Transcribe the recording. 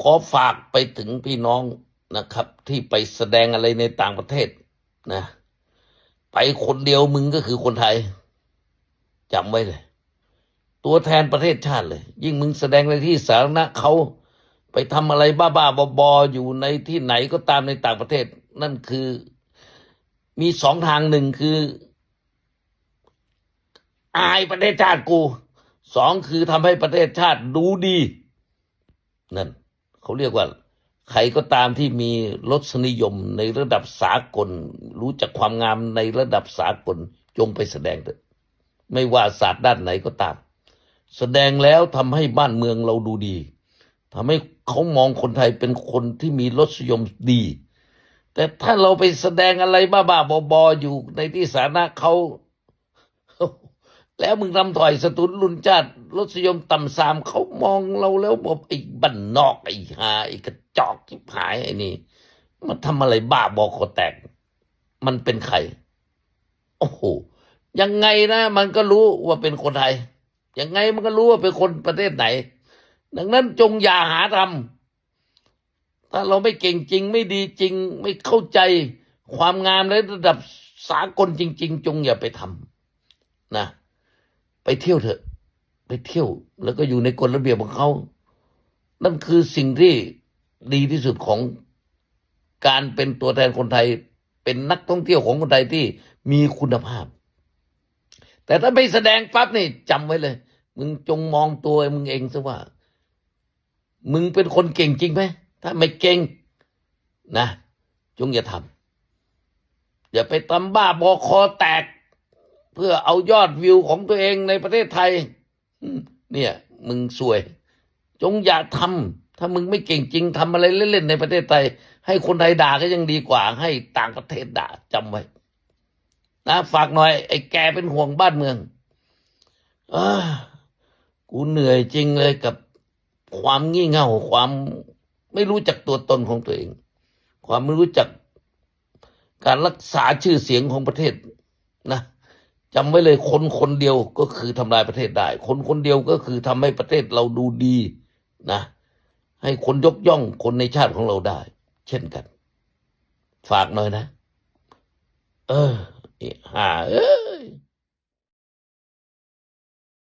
ขอฝากไปถึงพี่น้องนะครับ ที่ไปแสดงอะไรในต่างประเทศนะ ไปคนเดียวมึงก็คือคนไทยจำไว้เลย ตัวแทนประเทศชาติเลย ยิ่งมึงแสดงในที่สาธารณะเขาไปทำอะไรบ้าๆบอๆอยู่ในที่ไหนก็ตามในต่างประเทศ นั่นคือมีสองทางหนึ่งคือ อายประเทศชาติกูสองคือทำให้ประเทศชาติดูดีนั่น เขาเรียกว่า ใครก็ตามที่มีรสนิยมในระดับสากล รู้จักความงามในระดับสากลจงไปแสดงเถอะไม่ว่าศาสตร์ด้านไหนก็ตาม แสดงแล้วทำให้บ้านเมืองเราดูดีทำให้เขามองคนไทยเป็นคนที่มีรสนิยมดี แต่ถ้าเราไปแสดงอะไรบ้าๆบอๆอยู่ในที่สาธารณะเขา แล้วมึงทำถอยสตุนรุนชาติรสยมต่ำสามเขามองเราแล้วบอกไอ้บันนอกไอ้หาไอ้กระจอกที่หายไอ้นี่มันทำอะไรบ้าบอคอแตก มันเป็นใคร โอ้โห ยังไงนะ มันก็รู้ว่าเป็นคนไทย ยังไงมันก็รู้ว่าเป็นคนประเทศไหน ดังนั้นจงอย่าหาทำถ้าเราไม่เก่งจริง ไม่ดีจริง ไม่เข้าใจความงามในระดับสากลจริง ๆ จงอย่าไปทำนะ ไปเที่ยวเถอะ ไปเที่ยว แล้วก็อยู่ในกฎระเบียบของเขา นั่นคือสิ่งที่ดีที่สุดของการเป็นตัวแทนคนไทย เป็นนักท่องเที่ยวของคนไทยที่มีคุณภาพ แต่ถ้าไม่แสดงปั๊บนี่จำไว้เลย มึงจงมองตัวมึงเองซะว่า มึงเป็นคนเก่งจริงไหม ถ้าไม่เก่งนะ จงอย่าทำอย่าไปตำบ้าบอคอแตก พื่อเอายอดวิวของตัวเองในประเทศไทย เนี่ย มึงสวย จงอย่าทำถ้ามึงไม่เก่งจริงทำอะไรเล่นๆในประเทศไทย ให้คนไทยด่าก็ยังดีกว่า ให้ต่างประเทศด่าจำไว้นะฝากหน่อย ไอ้แกเป็นห่วงบ้านเมืองอกูเหนื่อยจริงเลยกับความงี่เง่าความไม่รู้จักตัวตนของตัวเอง ความไม่รู้จักการรักษาชื่อเสียงของประเทศนะ จำไว้เลยคนคนเดียวก็คือทำลายประเทศได้ คนคนเดียวก็คือทำให้ประเทศเราดูดีนะ ให้คนยกย่องคนในชาติของเราได้ เช่นกัน ฝากหน่อยนะ เออหาเออ